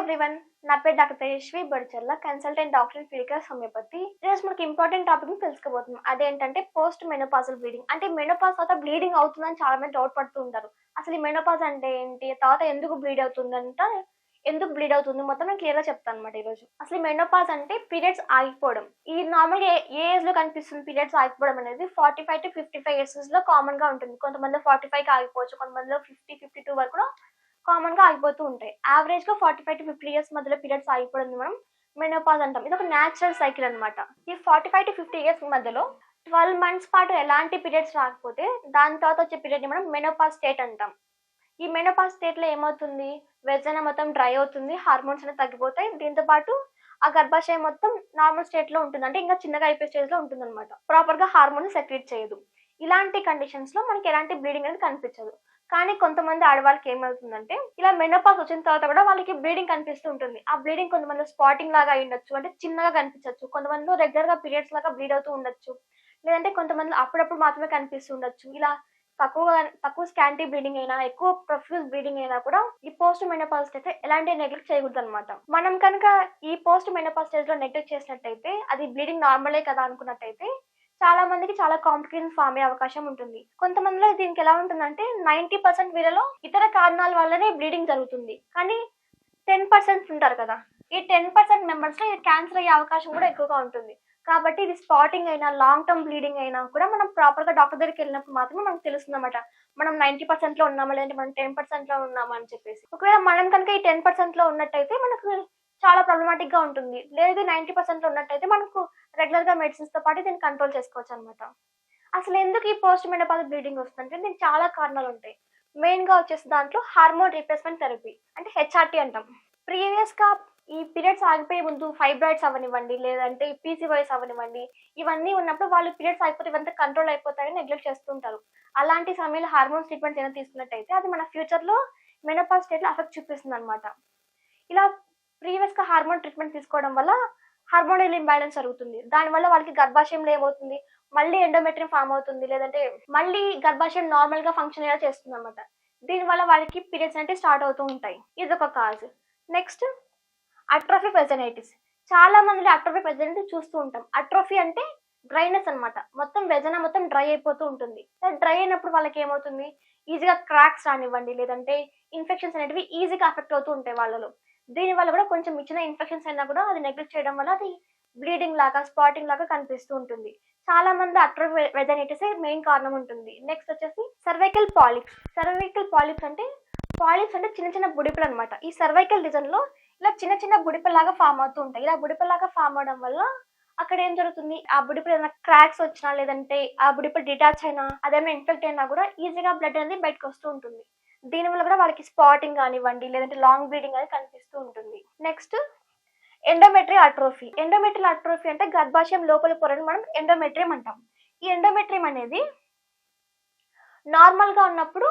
Everyone నా పేరు doctor Tejaswi Badicharla consultant doctor in Fiticus homeopathy. ఈరోజు మనకి ఇంపార్టెంట్ టాపిక్ని తెలుసుకోబోతున్నాం. అదేంటంటే పోస్ట్ మెనోపాజల్ బ్లీడింగ్ అంటే మెనోపాజ్ తర్వాత బ్లీడింగ్ అవుతుందని చాలా మంది డౌట్ పడుతూ ఉంటారు. అసలు ఈ మెనోపాజ్ అంటే ఏంటి? తర్వాత ఎందుకు బ్లీడ్ అవుతుందంట? ఎందుకు బ్లీడ్ అవుతుంది? మొత్తం నేను క్లియర్గా చెప్తాను అనమాట ఈరోజు. అసలు మెనోపాజ్ అంటే పీరియడ్స్ ఆగిపోవడం. ఈ నార్మల్ ఏ ఏజ్లో కనిపిస్తుంది పీరియడ్స్ ఆగిపోవడం అనేది forty five to fifty five ఇయర్స్లో కామన్గా ఉంటుంది. కొంతమంది ఫార్టీ ఫైవ్కి ఆగిపోవచ్చు. కొంతమంది ఫిఫ్టీ ఫిఫ్టీ టూ వరకు కూడా కామన్గా ఆగిపోతూ ఉంటాయి. యావరేజ్గా forty five to fifty years మధ్యలో పీరియడ్స్ ఆగిపోవడం మనం మెనోపాజ్ అంటాం. ఇది ఒక న్యాచురల్ సైకిల్ అనమాట ఈ forty five to fifty years మధ్యలో ట్వెల్వ్ మంత్స్ పాటు ఎలాంటి పీరియడ్స్ రాకపోతే దాని తర్వాత వచ్చే పీరియడ్ మనం మెనోపాజ్ స్టేట్ అంటాం. ఈ మెనోపాజ్ స్టేట్లో ఏమవుతుంది? వెజన మొత్తం డ్రై అవుతుంది హార్మోన్స్ అనేవి తగ్గిపోతాయి. దీంతో పాటు ఆ గర్భాశయం మొత్తం నార్మల్ స్టేట్లో ఉంటుంది. అంటే ఇంకా చిన్నగా అయిపోయే స్టేజ్లో ఉంటుంది అనమాట ప్రాపర్గా హార్మోన్ సెక్రెట్ చేయదు. ఇలాంటి కండిషన్స్లో మనకి ఎలాంటి బ్లీడింగ్ అనేది కనిపించదు. కానీ కొంతమంది ఆడవాళ్ళకి ఏమవుతుందంటే ఇలా మెనోపాస్ వచ్చిన తర్వాత కూడా వాళ్ళకి బ్లీడింగ్ కనిపిస్తూ ఉంటుంది. ఆ బ్లీడింగ్ కొంతమంది స్పాటింగ్ లాగా ఉండొచ్చు అంటే చిన్నగా కనిపించవచ్చు కొంతమందిలో రెగ్యులర్గా పీరియడ్స్ లాగా బ్లీడ్ అవుతూ ఉండొచ్చు. లేదంటే కొంతమంది అప్పుడప్పుడు మాత్రమే కనిపిస్తూ ఉండొచ్చు. ఇలా తక్కువ తక్కువ స్కాంటీ బ్లీడింగ్ అయినా ఎక్కువ ప్రొఫ్యూజ్ బ్లీడింగ్ అయినా కూడా ఈ పోస్ట్ మెనోపాల్ స్టేజ్ ఎలాంటి నెగ్లెక్ట్ చేయకూడదు అనమాట మనం కనుక ఈ పోస్ట్ మెనోపాల్ స్టేజ్లో నెగ్లెక్ట్ చేసినట్టయితే అది బ్లీడింగ్ నార్మలే కదా అనుకున్నట్టయితే చాలా మందికి చాలా కాంప్లికేషన్ ఫామ్ అయ్యే అవకాశం ఉంటుంది. కొంతమందిలో దీనికి ఎలా ఉంటుందంటే నైన్టీ పర్సెంట్ వీళ్ళలో ఇతర కారణాల వల్లనే బ్లీడింగ్ జరుగుతుంది. కానీ టెన్ పర్సెంట్ ఉంటారు కదా. ఈ టెన్ పర్సెంట్ మెంబర్స్లో క్యాన్సర్ అయ్యే అవకాశం కూడా ఎక్కువగా ఉంటుంది. కాబట్టి ఇది స్పాటింగ్ అయినా లాంగ్ టర్మ్ బ్లీడింగ్ అయినా కూడా మనం ప్రాపర్గా డాక్టర్ దగ్గరికి వెళ్ళినప్పుడు మాత్రమే మనకు తెలుస్తుంది అనమాట మనం నైన్టీ పర్సెంట్లో ఉన్నామా లేదంటే మనం టెన్ పర్సెంట్లో ఉన్నామా అని చెప్పేసి. ఒకవేళ మనం కనుక ఈ టెన్ పర్సెంట్లో ఉన్నట్టయితే మనకు చాలా ప్రాబ్లమాటిక్గా ఉంటుంది. లేదు నైన్టీ పర్సెంట్లో ఉన్నట్టయితే మనకు రెగ్యులర్గా మెడిసిన్స్తో పాటు దీన్ని కంట్రోల్ చేసుకోవచ్చు అనమాట అసలు ఎందుకు ఈ పోస్ట్ మెనోపాజ్ బ్లీడింగ్ వస్తుందంటే దీనికి చాలా కారణాలు ఉంటాయి. మెయిన్గా వచ్చేసి దాంట్లో హార్మోన్ రీప్లేస్మెంట్ థెరపీ అంటే హెచ్ఆర్టీ అంటాం. ప్రీవియస్గా ఈ పీరియడ్స్ ఆగిపోయే ముందు ఫైబ్రాయిడ్స్ అవనివ్వండి లేదంటే పీసీవైస్ అవనివ్వండి ఇవన్నీ ఉన్నప్పుడు వాళ్ళు పీరియడ్స్ ఆగిపోతే ఇవంతా కంట్రోల్ అయిపోతాయని నెగ్లెక్ట్ చేస్తుంటారు అలాంటి సమయంలో హార్మోన్ ట్రీట్మెంట్ ఏదైనా తీసుకున్నట్టయితే అది మన ఫ్యూచర్లో స్టేట్లో స్టేట్లో అఫెక్ట్ చూపిస్తుంది అనమాట ఇలా ప్రీవియస్గా హార్మోన్ ట్రీట్మెంట్ తీసుకోవడం వల్ల హార్మోనల్ ఇంబ్యాలెన్స్ జరుగుతుంది. దానివల్ల వాళ్ళకి గర్భాశయంలో ఏమవుతుంది మళ్ళీ ఎండోమెట్రియం ఫామ్ అవుతుంది. లేదంటే మళ్ళీ గర్భాశయం నార్మల్గా ఫంక్షన్ అయ్యేలా చేస్తుంది అనమాట దీనివల్ల వాళ్ళకి పీరియడ్స్ అంటే స్టార్ట్ అవుతూ ఉంటాయి. ఇది ఒక కాజ్ నెక్స్ట్ అట్రోఫీ వెజనైటిస్ చాలా మందిలో అట్రోఫీ వెజనైటిస్ చూస్తూ ఉంటాం. అట్రోఫీ అంటే డ్రైనెస్ అన్నమాట. మొత్తం వెజన మొత్తం డ్రై అయిపోతూ ఉంటుంది. డ్రై అయినప్పుడు వాళ్ళకి ఏమవుతుంది? ఈజీగా క్రాక్స్ రానివ్వండి. లేదంటే ఇన్ఫెక్షన్స్ అనేటివి ఈజీగా అఫెక్ట్ అవుతూ ఉంటాయి వాళ్ళలో. దీని వల్ల కూడా కొంచెం ఇచ్చిన ఇన్ఫెక్షన్స్ అయినా కూడా అది నెగ్లెక్ట్ చేయడం వల్ల అది బ్లీడింగ్ లాగా స్పాటింగ్ లాగా కనిపిస్తూ ఉంటుంది. చాలా మంది అట్రో వెజనైటిస్ మెయిన్ కారణం ఉంటుంది. నెక్స్ట్ వచ్చేసి సర్వైకల్ పాలిప్స్ సర్వైకల్ పాలిప్స్ అంటే పాలిప్స్ అంటే చిన్న చిన్న బుడిపలు అనమాట ఈ సర్వైకల్ రీజన్లో ఇలా చిన్న చిన్న బుడిపలాగా ఫామ్ అవుతూ ఉంటాయి. ఇలా బుడిపలాగా ఫామ్ అవడం వల్ల అక్కడ ఏం జరుగుతుంది? ఆ బుడిపలు ఏదైనా క్రాక్స్ వచ్చినా లేదంటే ఆ బుడిపలు డిటాచ్ అయినా అదేమైనా ఇన్ఫెక్ట్ అయినా కూడా ఈజీగా బ్లడ్ అనేది బయటకు వస్తూ ఉంటుంది. దీనివల్ల కూడా వాళ్ళకి స్పాటింగ్ కానివ్వండి లేదంటే లాంగ్ బ్లీడింగ్ అనేది కనిపిస్తుంది. కనిపిస్తూ ఉంటుంది. Next endometrial atrophy endometrial atrophy అంటే గర్భాశయం లోపల పొరను మనం ఎండోమెట్రియం అంటాం. ఈ ఎండోమెట్రియం అనేది నార్మల్గా ఉన్నప్పుడు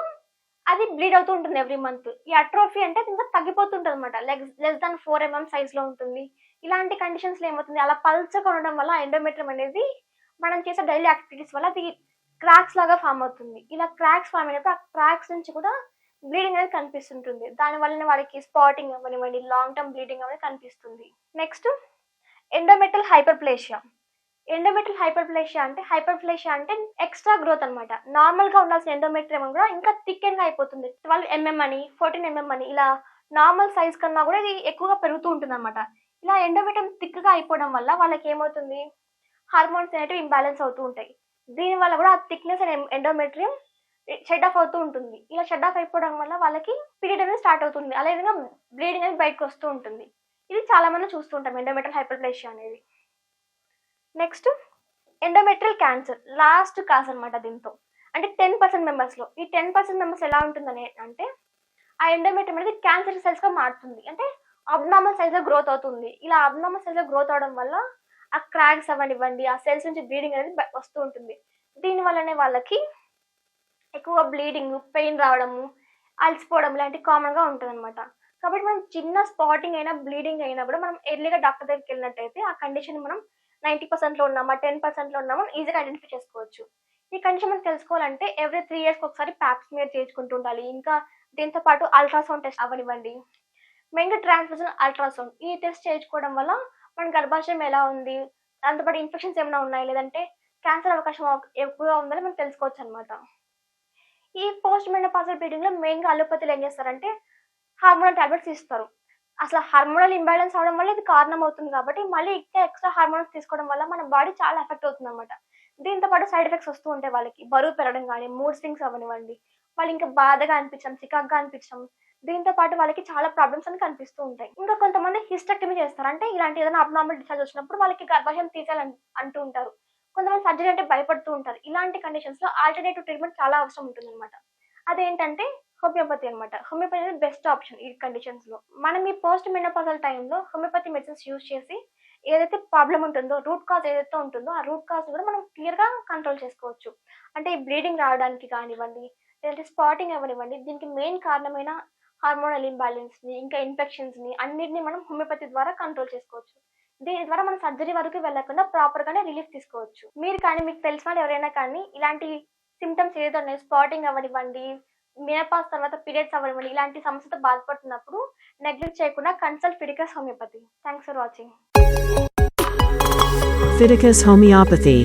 అది బ్లీడ్ అవుతూ ఉంటుంది ఎవ్రీ మంత్ ఈ అట్రోఫీ అంటే ఇంకా తగ్గిపోతుంటుంది అనమాట legs less than four MM సైజ్లో ఉంటుంది. ఇలాంటి కండిషన్స్లో ఏమవుతుంది? అలా పల్చగా ఉండడం వల్ల ఎండోమెట్రియం అనేది మనం చేసే డైలీ యాక్టివిటీస్ వల్ల అది క్రాక్స్ లాగా ఫామ్ అవుతుంది. ఇలా క్రాక్స్ ఫామ్ అయినప్పుడు ఆ క్రాక్స్ నుంచి కూడా బ్లీడింగ్ అనేది కనిపిస్తుంటుంది. దాని వలన వాడికి స్పాటింగ్ అవ్వనివ్వండి లాంగ్ టర్మ్ బ్లీడింగ్ అనేది కనిపిస్తుంది. Next endometrial hyperplasia endometrial hyperplasia అంటే హైపర్ప్లేషియా అంటే ఎక్స్ట్రా గ్రోత్ అనమాట నార్మల్గా ఉండాల్సిన ఎండోమెట్రియం కూడా ఇంకా థిక్ అయిపోతుంది. ట్వెల్వ్ ఎంఎం అని ఫోర్టీన్ ఎంఎం అని ఇలా నార్మల్ సైజ్ కన్నా కూడా ఇది ఎక్కువగా పెరుగుతూ ఉంటుంది అనమాట ఇలా ఎండోమెటం థిక్గా అయిపోవడం వల్ల వాళ్ళకి ఏమవుతుంది? హార్మోన్స్ అనేటివి ఇంబ్యాలెన్స్ అవుతూ ఉంటాయి. దీని వల్ల కూడా ఆ thickness and endometrium shed off అవుతూ ఉంటుంది. ఇలా షెడ్ ఆఫ్ అయిపోవడం వల్ల వాళ్ళకి పీరియడ్ అనేది స్టార్ట్ అవుతుంది. అదే విధంగా బ్లీడింగ్ అనేది బయటకు వస్తూ ఉంటుంది. ఇది చాలా మంది చూస్తూ ఉంటాం. ఎండోమెట్రల్ హైపర్ప్లేషియా అనేది. Next endometrial cancer last cause అనమాట దీంతో. అంటే టెన్ పర్సెంట్ మెంబర్స్లో ఈ టెన్ పర్సెంట్ మెంబర్స్ ఎలా ఉంటుందని అంటే ఆ ఎండోమెట్రియం అనేది క్యాన్సర్ సెల్స్గా మారుతుంది. అంటే అబ్నార్మల్ సైజ్లో గ్రోత్ అవుతుంది. ఇలా అబ్నార్మల్ సైజ్లో గ్రోత్ అవడం వల్ల ఆ క్రాక్స్ అవనివ్వండి ఆ సెల్స్ నుంచి బ్లీడింగ్ అనేది వస్తూ ఉంటుంది. దీని వల్లనే వాళ్ళకి ఎక్కువ బ్లీడింగ్ పెయిన్ రావడము అలసిపోవడం ఇలాంటివి కామన్గా ఉంటుంది అనమాట కాబట్టి మనం చిన్న స్పాటింగ్ అయినా బ్లీడింగ్ అయినా కూడా మనం ఎర్లీగా డాక్టర్ దగ్గరికి వెళ్ళినట్టయితే ఆ కండిషన్ మనం నైంటీ పర్సెంట్లో ఉన్నామా టెన్ పర్సెంట్లో ఉన్నామా ఈజీగా ఐడెంటిఫై చేసుకోవచ్చు. ఈ కండిషన్ మనం తెలుసుకోవాలంటే ఎవ్రీ త్రీ ఇయర్స్కి ఒకసారి ప్యాప్స్ మీద చేయించుకుంటూ ఉండాలి. ఇంకా దీంతో పాటు అల్ట్రాసౌండ్ టెస్ట్ అవనివ్వండి మెయిన్గా ట్రాన్స్మిషన్ అల్ట్రాసౌండ్ ఈ టెస్ట్ చేయించుకోవడం వల్ల మన గర్భాశయం ఎలా ఉంది? దాంతోపాటు ఇన్ఫెక్షన్స్ ఏమైనా ఉన్నాయి? లేదంటే క్యాన్సర్ అవకాశం ఎక్కువగా ఉందని మనం తెలుసుకోవచ్చు అనమాట ఈ పోస్ట్ మెనోపాజల్ బ్లీడింగ్లో మెయిన్గా ఏం చేస్తారంటే హార్మోనల్ టాబ్లెట్స్ ఇస్తారు అసలు హార్మోనల్ ఇంబ్యాలెన్స్ అవడం వల్ల ఇది కారణం అవుతుంది కాబట్టి మళ్ళీ ఇంకా ఎక్స్ట్రా హార్మోన్స్ తీసుకోవడం వల్ల మన బాడీ చాలా ఎఫెక్ట్ అవుతుంది అనమాట దీంతో పాటు సైడ్ ఎఫెక్ట్స్ వస్తూ ఉంటాయి వాళ్ళకి. బరువు పెరగడం కానీ మూడ్ స్వింగ్స్ అవనివ్వండి వాళ్ళు ఇంకా బాధగా అనిపించడం చికాగ్గా అనిపించడం దీంతో పాటు వాళ్ళకి చాలా ప్రాబ్లమ్స్ అని కనిపిస్తూ ఉంటాయి. ఇంకా కొంతమంది హిస్టెక్టమీ చేస్తారు. అంటే ఇలాంటి ఏదైనా అబ్నార్మల్ డిశ్చార్జ్ వచ్చినప్పుడు వాళ్ళకి గర్భాశయం తీసేయాలని అంటూ ఉంటారు. కొంతమంది సర్జరీ అంటే భయపడుతూ ఉంటారు. ఇలాంటి కండిషన్స్లో ఆల్టర్నేటివ్ ట్రీట్మెంట్ చాలా అవసరం ఉంటుంది అనమాట అదేంటంటే హోమియోపతి అనమాట హోమియోపతి అనేది బెస్ట్ ఆప్షన్ ఈ కండిషన్స్లో. మనం ఈ పోస్ట్ మెనోపాజల్ టైంలో హోమియోపతి మెడిసిన్స్ యూజ్ చేసి ఏదైతే ప్రాబ్లం ఉంటుందో రూట్ కాజ్ ఏదైతే ఉంటుందో ఆ రూట్ కాజ్ కూడా మనం క్లియర్గా కంట్రోల్ చేసుకోవచ్చు. అంటే ఈ బ్లీడింగ్ రావడానికి కానివ్వండి లేదంటే స్పాటింగ్ అవ్వనివ్వండి దీనికి మెయిన్ కారణమైన హార్మోనల్ ఇంబ్యాలెన్స్ని ఇంకా ఇన్ఫెక్షన్స్ని అన్నిటిని మనం హోమియోపతి ద్వారా కంట్రోల్ చేసుకోవచ్చు. దీని ద్వారా మనం సర్జరీ వరకు వెళ్ళకుండా ప్రాపర్ గానే రిలీఫ్ తీసుకోవచ్చు. మీరు కానీ మీకు తెలిసిన వాళ్ళు ఎవరైనా కానీ ఇలాంటి సిమ్టమ్స్ ఏదో ఉన్నాయి స్పాటింగ్ అవ్వనివ్వండి మినపాస్ తర్వాత పీరియడ్స్ అవ్వనివ్వండి ఇలాంటి సమస్యతో బాధపడుతున్నప్పుడు నెగ్లెక్ట్ చేయకుండా consult Fiticus homeopathy thanks for watching Fiticus Homeopathy.